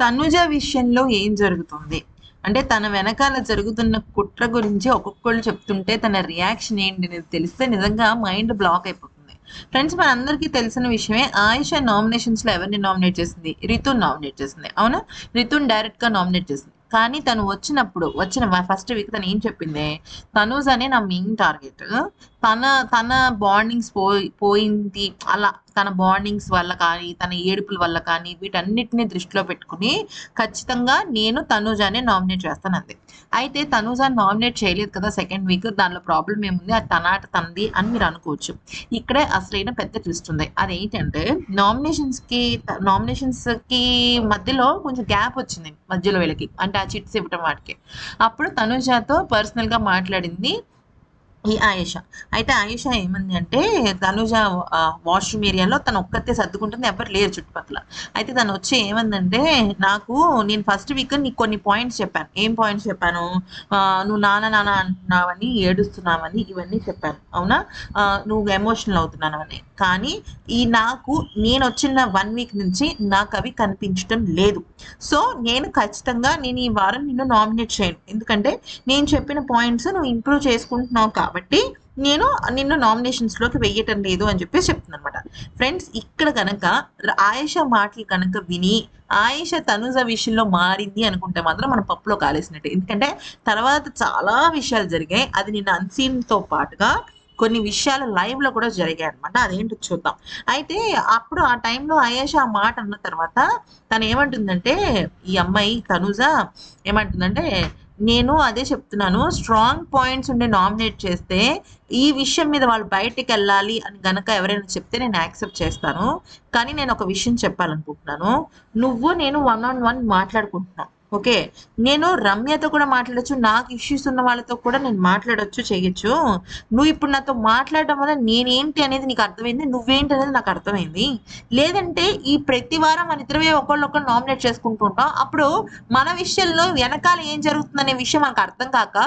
తనుజ విషయంలో ఏం జరుగుతుంది? అంటే తన వెనకాల జరుగుతున్న కుట్ర గురించి ఒక్కొక్కళ్ళు చెప్తుంటే తన రియాక్షన్ ఏంటి అనేది తెలిస్తే నిజంగా మైండ్ బ్లాక్ అయిపోతుంది. ఫ్రెండ్స్ మనందరికీ తెలిసిన విషయమే ఆయుష నామినేషన్స్లో ఎవరిని నామినేట్ చేసింది? రితున్ నామినేట్ చేసింది. అవునా? రితుని డైరెక్ట్గా నామినేట్ చేసింది. కానీ తను వచ్చినప్పుడు వచ్చిన ఫస్ట్ వీక్ తను ఏం చెప్పింది? తనూజ్ అనే నా మెయిన్ టార్గెట్. తన తన బాండింగ్స్ పోయి పోయింది. అలా తన బాండింగ్స్ వల్ల కానీ తన ఏడుపుల వల్ల కానీ వీటన్నిటిని దృష్టిలో పెట్టుకుని ఖచ్చితంగా నేను తనూజానే నామినేట్ చేస్తానంది. అయితే తనూజా నామినేట్ చేయలేదు కదా సెకండ్ వీక్. దానిలో ప్రాబ్లం ఏముంది? అది తనాట తనది అని మీరు అనుకోవచ్చు. ఇక్కడే అసలైన పెద్ద ట్విస్ట్ ఉంది. అదేంటంటే నామినేషన్స్కి నామినేషన్స్కి మధ్యలో కొంచెం గ్యాప్ వచ్చింది. మధ్యలో వీళ్ళకి. అంటే ఆ చిట్స్ ఇవ్వటం వాటికి. అప్పుడు తనుజాతో పర్సనల్గా మాట్లాడింది. ఈ ఆయుష. అయితే ఆయుష ఏమంది అంటే తనుజ వాష్రూమ్ ఏరియాలో తను ఒక్కతే సర్దుకుంటుంది ఎవరు లేరు చుట్టుపక్కల. అయితే తను వచ్చి ఏమందంటే నాకు నేను ఫస్ట్ వీక్ నీకు కొన్ని పాయింట్స్ చెప్పాను. ఏం పాయింట్స్ చెప్పాను? నువ్వు నాన్న నాన్న అంటున్నావని ఏడుస్తున్నావని ఇవన్నీ చెప్పాను. అవునా? నువ్వు ఎమోషనల్ అని కానీ ఈ నాకు నేను వచ్చిన వన్ వీక్ నుంచి నాకు అవి కనిపించడం లేదు. సో నేను ఖచ్చితంగా నేను ఈ వారం నిన్ను నామినేట్ చేయను. ఎందుకంటే నేను చెప్పిన పాయింట్స్ నువ్వు ఇంప్రూవ్ చేసుకుంటున్నావు కాబట్టి నేను నిన్ను నామినేషన్స్లోకి వెయ్యటం లేదు అని చెప్పేసి చెప్తుంది అనమాట ఫ్రెండ్స్ ఇక్కడ కనుక ఆయేష మాటలు కనుక విని ఆయేష తనుజ విషయంలో మారింది అనుకుంటే మాత్రం మనం పప్పులో కాలేసినట్టు. ఎందుకంటే తర్వాత చాలా విషయాలు జరిగాయి. అది నిన్న అన్సీన్తో పాటుగా కొన్ని విషయాలు లైవ్లో కూడా జరిగాయి అనమాట అదేంటో చూద్దాం. అయితే అప్పుడు ఆ టైంలో ఆయేష ఆ మాట అన్న తర్వాత తను ఏమంటుందంటే ఈ అమ్మాయి తనుజ ఏమంటుందంటే నేను అదే చెప్తున్నాను. స్ట్రాంగ్ పాయింట్స్ ఉండే నామినేట్ చేస్తే ఈ విషయం మీద వాళ్ళు బయటికి వెళ్ళాలి అని గనక ఎవరైనా చెప్తే నేను యాక్సెప్ట్ చేస్తాను. కానీ నేను ఒక విషయం చెప్పాలనుకుంటున్నాను. నువ్వు నేను వన్ ఆన్ వన్ మాట్లాడుకుంటున్నాను ఓకే. నేను రమ్యతో కూడా మాట్లాడొచ్చు నాకు ఇష్యూస్ ఉన్న వాళ్ళతో కూడా నేను మాట్లాడొచ్చు చేయొచ్చు. నువ్వు ఇప్పుడు నాతో మాట్లాడడం వల్ల నేనేంటి అనేది నీకు అర్థమైంది నువ్వేంటి అనేది నాకు అర్థమైంది. లేదంటే ఈ ప్రతి వారం మన ఇద్దరు ఒకళ్ళొకరు నామినేట్ చేసుకుంటుంటాం అప్పుడు మన విషయంలో వెనకాల ఏం జరుగుతుందనే విషయం మనకు అర్థం కాక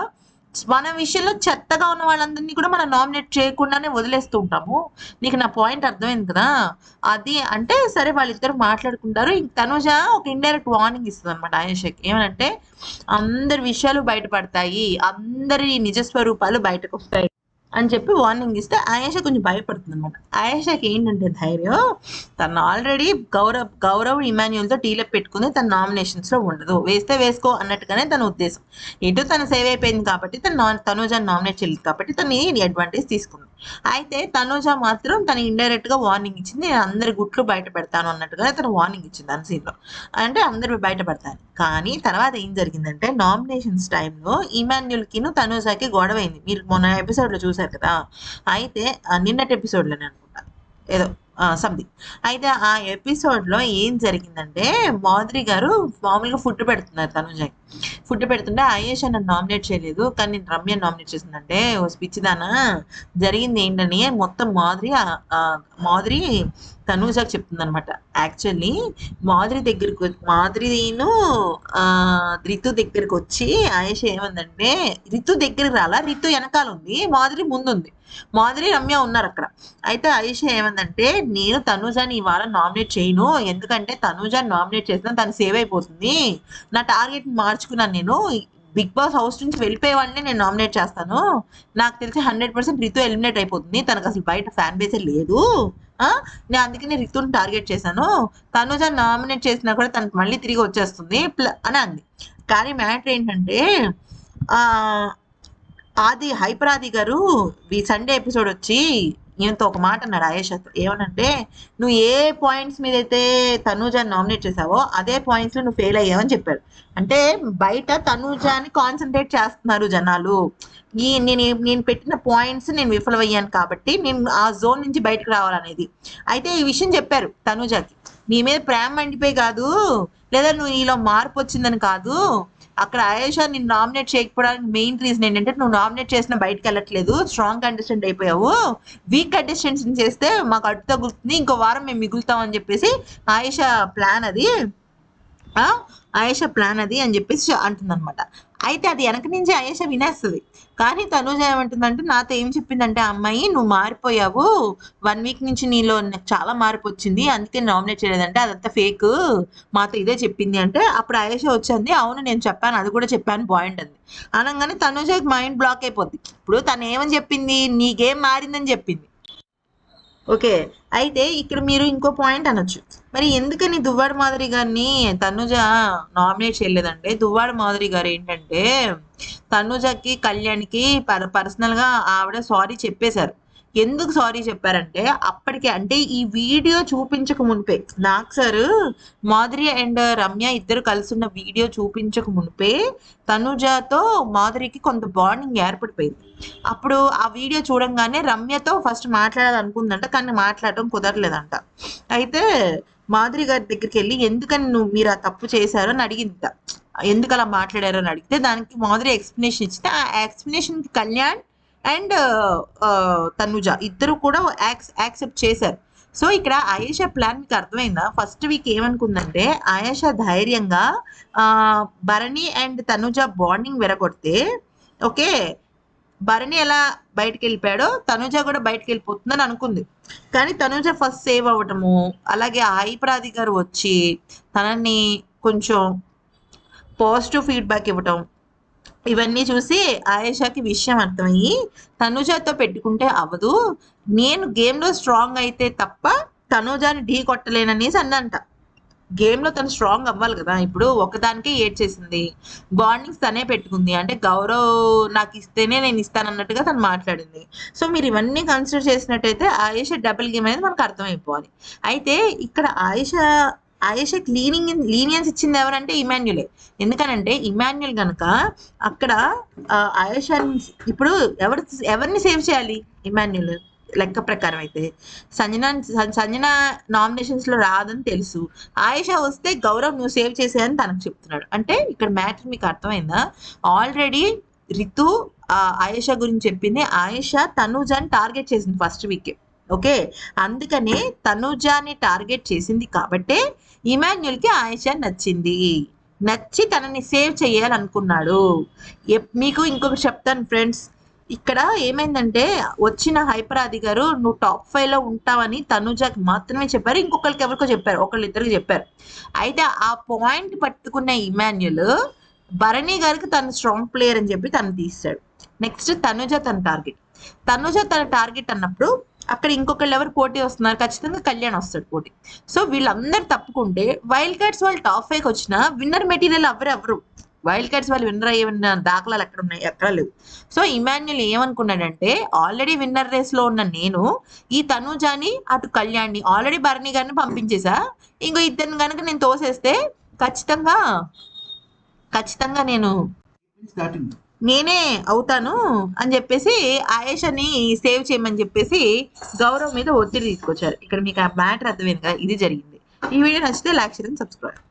మన విషయంలో చెత్తగా ఉన్న వాళ్ళందరినీ కూడా మనం నామినేట్ చేయకుండానే వదిలేస్తూ ఉంటాము. నీకు నా పాయింట్ అర్థమైంది కదా? అది అంటే సరే వాళ్ళిద్దరు మాట్లాడుకుంటారు. ఇంక తనుజ ఒక ఇండైరెక్ట్ వార్నింగ్ ఇస్తుంది అనమాట ఆయేషకి ఏమనంటే అందరి విషయాలు బయటపడతాయి. అందరి నిజ స్వరూపాలు బయటకు వస్తాయి అని చెప్పి వార్నింగ్ ఇస్తే ఆయేష కొంచెం భయపడుతుంది అనమాట ఆయేషకి ఏంటంటే ధైర్యం తను ఆల్రెడీ గౌరవ్ గౌరవ్ ఇమాన్యుల్తో డీలప్ పెట్టుకుని తన నామినేషన్స్లో ఉండదు. వేస్తే వేసుకో అన్నట్టుగానే తన ఉద్దేశం. ఇటు తను సేవ్ అయిపోయింది కాబట్టి తను తనుజాన్ని నామినేట్ చేయలేదు కాబట్టి తను ఈ అడ్వాంటేజ్ తీసుకుంది? అయితే తనూజ మాత్రం తను ఇండైరెక్ట్గా వార్నింగ్ ఇచ్చింది నేను అందరి గుట్లు బయట పెడతాను అన్నట్టుగా తను వార్నింగ్ ఇచ్చింది అన్ scene లో. అంటే అందరు బయట పెడతాను కానీ తర్వాత ఏం జరిగిందంటే నామినేషన్స్ టైంలో ఇమాన్యుల్ కిను తనూజాకి గొడవ అయింది మీరు మొన్న ఎపిసోడ్లో చూసారు కదా? అయితే నిన్నటి ఎపిసోడ్లోనే అనుకుంటా. ఏదో సంథింగ్ అయితే ఆ ఎపిసోడ్లో ఏం జరిగిందంటే మాధురి గారు మామూలుగా ఫుడ్ పెడుతున్నారు తనుజకి. ఫుడ్ పెడుతుంటే ఆయేష నన్ను నామినేట్ చేయలేదు కానీ నేను రమ్య నామినేట్ చేసిందంటే ఓ స్పిచ్ దానా జరిగింది ఏంటని మొత్తం మాధురి మాధురి తనూజకి చెప్తుంది అనమాట యాక్చువల్లీ మాధురి దగ్గరికి వచ్చి- మాధురిను ఆ, రితు దగ్గరికి వచ్చి ఆయేష ఏమందంటే రితు దగ్గరికి రాలా? రితు వెనకాల ఉంది మాధురి ముందుంది. మాధురి రమ్య ఉన్నారు అక్కడ. అయితే ఆయేష ఏమందంటే నేను తనూజాని ఈ వారం నామినేట్ చేయను ఎందుకంటే తనూజాని నామినేట్ చేసిన తను సేవ్ అయిపోతుంది. నా టార్గెట్ మార్చుకున్నాను నేను. బిగ్ బాస్ హౌస్ నుంచి వెళ్ళిపోయేవాడిని నేను నామినేట్ చేస్తాను. నాకు తెలిసి హండ్రెడ్ పర్సెంట్ రితు ఎలిమినేట్ అయిపోతుంది. తనకు అసలు బయట ఫ్యాన్ బేసే లేదు. అందుకే నేను అందుకనే రితుని టార్గెట్ చేశాను. తనుజ నామినేట్ చేసినా కూడా తనకు మళ్ళీ తిరిగి వచ్చేస్తుంది. ప్ల- అని అంది. కానీ మ్యాటర్ ఏంటంటే ఆది హైపర్ ఆది గారు ఈ సండే ఎపిసోడ్ వచ్చి ఈయనతో ఒక మాట అన్నాడు ఆయేషత్ ఏమనంటే నువ్వు ఏ పాయింట్స్ మీద అయితే తనూజాని నామినేట్ చేసావో అదే పాయింట్స్లో నువ్వు ఫెయిల్ అయ్యావని చెప్పారు అంటే బయట తనూజాని కాన్సన్ట్రేట్ చేస్తున్నారు జనాలు. ఈ నేను నేను పెట్టిన పాయింట్స్ నేను విఫలమయ్యాను కాబట్టి నేను ఆ జోన్ నుంచి బయటకు రావాలనేది. అయితే ఈ విషయం చెప్పారు తనూజాకి. నీ మీద ప్రేమ మండిపోయి కాదు లేదా నువ్వు నీలో మార్పు వచ్చిందని కాదు అక్కడ ఆయేషా నిన్ను నామినేట్ చేయకపోవడానికి మెయిన్ రీజన్ ఏంటంటే నువ్వు నామినేట్ చేసిన బయటకు వెళ్ళట్లేదు స్ట్రాంగ్ కంటెస్టెంట్ అయిపోయావు. వీక్ కంటెస్టెంట్స్ చేస్తే మాకు అడ్డు తగులుతుంది ఇంకో వారం మేము మిగులుతాం అని చెప్పేసి ఆయేషా ప్లాన్ అది. ఆయేష ప్లాన్ అది అని చెప్పేసి అంటుందన్నమాట. అయితే అది వెనక నుంచి ఆయేష వినేస్తుంది. కానీ తనుజ ఏమంటుందంటే నాతో ఏం చెప్పిందంటే ఆ అమ్మాయి నువ్వు మారిపోయావు. వన్ వీక్ నుంచి నీలో నాకు చాలా మార్పు వచ్చింది. అందుకే నామినేట్ చేయలేదంటే అదంతా ఫేక్ మాతో ఇదే చెప్పింది అంటే అప్పుడు ఆయేష వచ్చింది. అవును నేను చెప్పాను. అది కూడా చెప్పాను. బాగుంటుంది అనగానే తనుజ మైండ్ బ్లాక్ అయిపోద్ది. ఇప్పుడు తను ఏమని చెప్పింది? నీ గేమ్ మారిందని చెప్పింది. ఓకే. అయితే ఇక్కడ మీరు ఇంకో పాయింట్ అనొచ్చు. మరి ఎందుకని దువ్వాడ మాదిరి గారిని తనుజ నామినేట్ చేయలేదంటే దువ్వాడ మాదిరి గారు ఏంటంటే తనుజకి కళ్యాణ్కి పర్ పర్సనల్గా ఆవిడ సారీ చెప్పేశారు. ఎందుకు సారీ చెప్పారంటే అప్పటికే అంటే ఈ వీడియో చూపించక మునిపే నాకు సార్ మాధురి అండ్ రమ్య ఇద్దరు కలిసి ఉన్న వీడియో చూపించక మునిపే తనుజతో మాధురికి కొంత బాండింగ్ ఏర్పడిపోయింది. అప్పుడు ఆ వీడియో చూడంగానే రమ్యతో ఫస్ట్ మాట్లాడాలనుకుందంట కానీ మాట్లాడటం కుదరలేదంట. అయితే మాధురి గారి దగ్గరికి వెళ్ళి ఎందుకని నువ్వు మీరు ఆ తప్పు చేశారు? అని అడిగింది ఎందుకు అలా మాట్లాడారు? అని అడిగితే దానికి మాధురి ఎక్స్ప్లెనేషన్ ఇచ్చితే ఆ ఎక్స్ప్లెనేషన్ కళ్యాణ్ అండ్ తనుజ ఇద్దరు కూడా యాక్సెప్ట్ చేశారు. సో ఇక్కడ ఆయేషా ప్లాన్ మీకు అర్థమైందా? ఫస్ట్ వీక్ ఏమనుకుందంటే ఆయేషా ధైర్యంగా భరణి అండ్ తనుజ బాండింగ్ విరగొడితే ఓకే భరణి ఎలా బయటకు వెళ్ళిపోయాడో తనుజ కూడా బయటకు వెళ్ళిపోతుందని అనుకుంది. కానీ తనుజ ఫస్ట్ సేవ్ అవ్వటము అలాగే ఆయిప్రాధి గారు వచ్చి తనని కొంచెం పాజిటివ్ ఫీడ్బ్యాక్ ఇవ్వటం ఇవన్నీ చూసి ఆయేషాకి విషయం అర్థమయ్యి తనుజాతో పెట్టుకుంటే అవ్వదు నేను గేమ్లో స్ట్రాంగ్ అయితే తప్ప తనుజాని ఢీ కొట్టలేననేసి అందంట గేమ్లో తను స్ట్రాంగ్ అవ్వాలి కదా ఇప్పుడు ఒకదానికే ఏడ్ చేసింది బాండింగ్స్ తనే పెట్టుకుంది. అంటే గౌరవ్ నాకు ఇస్తేనే నేను ఇస్తాను అన్నట్టుగా తను మాట్లాడింది. సో మీరు ఇవన్నీ కన్సిడర్ చేసినట్టయితే ఆయేష డబుల్ గేమ్ అనేది మనకు అర్థమైపోవాలి. అయితే ఇక్కడ ఆయేష ఆయేష లీనింగ్ లీనియన్స్ ఇచ్చింది ఎవరంటే ఇమాన్యులే. ఎందుకనంటే ఇమాన్యుల్ గనక అక్కడ ఆ, ఇప్పుడు ఎవరు ఎవరిని సేవ్ చేయాలి? ఇమాన్యుల్ లెక్క ప్రకారం అయితే. సంజన సంజన నామినేషన్స్లో రాదని తెలుసు. ఆయేషా వస్తే గౌరవ్ నువ్వు సేవ్ చేసేయని తనకు చెప్తున్నాడు. అంటే ఇక్కడ మ్యాటర్ మీకు అర్థమైందా? ఆల్రెడీ రితు ఆయేషా గురించి చెప్పింది. ఆయేషా తనుజ్ అని టార్గెట్ చేసింది ఫస్ట్ వీక్. ఓకే? అందుకనే తనుజాని టార్గెట్ చేసింది కాబట్టే ఇమాన్యుల్కి నచ్చింది. నచ్చి తనని సేవ్ చేయాలనుకున్నాడు. మీకు ఇంకొకటి చెప్తాను ఫ్రెండ్స్. ఇక్కడ ఏమైందంటే వచ్చిన హైపరాది గారు నువ్వు టాప్ ఫైవ్లో ఉంటావని తనుజాకి మాత్రమే చెప్పారు ఇంకొకరికి ఎవరికో చెప్పారు ఒకళ్ళు ఇద్దరికి చెప్పారు. అయితే ఆ పాయింట్ పట్టుకున్న ఇమాన్యుల్ భరణి గారికి తను స్ట్రాంగ్ ప్లేయర్ అని చెప్పి తను తీస్తాడు నెక్స్ట్ తనుజ తన టార్గెట్. తనుజ తన టార్గెట్ అన్నప్పుడు అక్కడ ఇంకొకళ్ళు ఎవరు పోటీ వస్తున్నారు? ఖచ్చితంగా కళ్యాణ్ వస్తాడు పోటీ. సో వీళ్ళందరూ తప్పుకుంటే వైల్డ్ కార్డ్స్ వాళ్ళు టాప్ ఫైవ్కి వచ్చిన విన్నర్ మెటీరియల్ ఎవరెవరు? వైల్డ్ కార్డ్స్ వాళ్ళు విన్నర్ అయ్యే దాఖలాలు ఎక్కడ ఉన్నాయి? ఎక్కడ లేవు. సో ఇమాన్యుల్ ఏమనుకున్నాడంటే ఆల్రెడీ విన్నర్ రేస్లో ఉన్న నేను ఈ తనుజాని అటు కళ్యాణ్ని ఆల్రెడీ భరణి గారిని పంపించేసా. ఇంకో ఇద్దరిని కనుక నేను తోసేస్తే ఖచ్చితంగా ఖచ్చితంగా నేను స్టార్టింగ్ నేనే అవుతాను అని చెప్పేసి ఆయేషని సేవ్ చేయమని చెప్పేసి గౌరవ్ మీద ఒత్తిడి తీసుకొచ్చారు. ఇక్కడ మీకు ఆ మ్యాటర్ అర్థమైంది కదా ఇది జరిగింది. ఈ వీడియో నచ్చితే లైక్ చేయండి సబ్స్క్రైబ్.